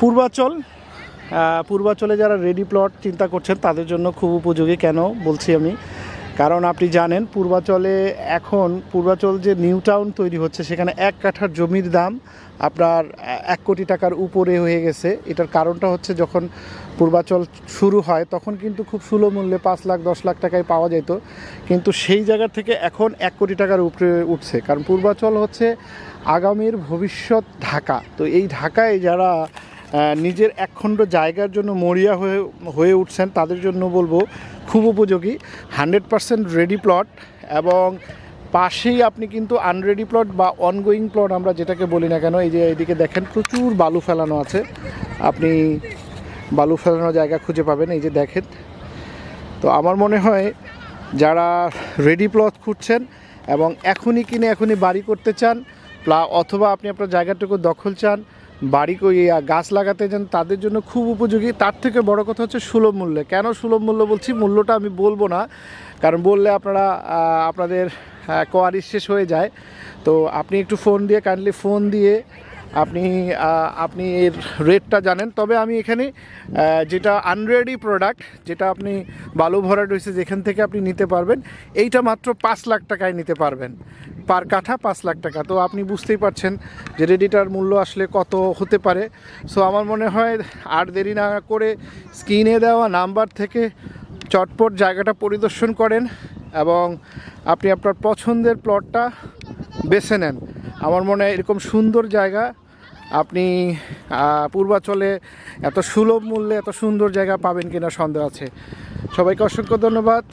পূর্বাচল পূর্বাচলে যারা ready plot চিন্তা করছেন, তাদের জন্য খুব উপযোগী, কেন বলছি আমি? কারণ আপনি জানেন, পূর্বাচলে এখন, পূর্বাচল যে নিউ টাউন তৈরি হচ্ছে, সেখানে এক কাঠার জমির দাম আপনার এক কোটি টাকার উপরে হয়ে গেছে। এটার কারণটা হচ্ছে যখন পূর্বাচল শুরু হয়, তখন কিন্তু খুব সুলভ মূল্যে পাঁচ লাখ, দশ লাখ টাকায় পাওয়া যেত। কিন্তু সেই জায়গা থেকে এখন এক কোটি টাকার উপরে উঠছে। কারণ পূর্বাচল হচ্ছে আগামীর ভবিষ্যৎ ঢাকা। তো এই ঢাকায় যারা নিজের একখণ্ড জায়গার জন্য মরিয়া হয়ে হয়ে উঠছেন, তাদের জন্য বলব খুব উপযোগী। হান্ড্রেড পারসেন্ট রেডি প্লট এবং পাশেই আপনি কিন্তু আনরেডি প্লট বা অনগোয়িং প্লট আমরা যেটাকে বলি না কেন, এই যে এদিকে দেখেন প্রচুর বালু ফেলানো আছে। আপনি বালু ফেলানো জায়গা খুঁজে পাবেন, এই যে দেখেন। তো আমার মনে হয় যারা রেডি প্লট খুঁজছেন এবং এখনই কিনে এখনই বাড়ি করতে চান প্লা অথবা আপনি আপনার জায়গাটুকু দখল চান বাড়ি গাছ লাগাতে যান, তাদের জন্য খুব উপযোগী। তার থেকে বড় কথা হচ্ছে সুলভ মূল্যে। কেন সুলভ মূল্য বলছি? মূল্যটা আমি বলব না। কারণ বললে আপনারা আপনাদের কোয়ারি শেষ হয়ে যায়। তো আপনি একটু ফোন দিয়ে কাইন্ডলি ফোন দিয়ে আপনি আপনি এর রেটটা জানেন, তবে আমি এখানে যেটা আনরেডি প্রোডাক্ট যেটা আপনি বালু ভরা রয়েছে যেখান থেকে আপনি নিতে পারবেন, এইটা মাত্র পাঁচ লাখ টাকায় নিতে পারবেন। পার কাঠা পাঁচ লাখ টাকা। তো আপনি বুঝতেই পারছেন যে রেডিটার মূল্য আসলে কত হতে পারে। সো আমার মনে হয় আর দেরি না করে স্ক্রিনে দেওয়া নাম্বার থেকে চটপট জায়গাটা পরিদর্শন করেন এবং আপনি আপনার পছন্দের প্লটটা বেছে নেন। আমার মনে হয় এরকম সুন্দর জায়গা। আপনি পূর্বাচলে এত সুলভ মূল্যে এত সুন্দর জায়গা পাবেন কিনা সন্দেহ আছে। সবাইকে অসংখ্য ধন্যবাদ।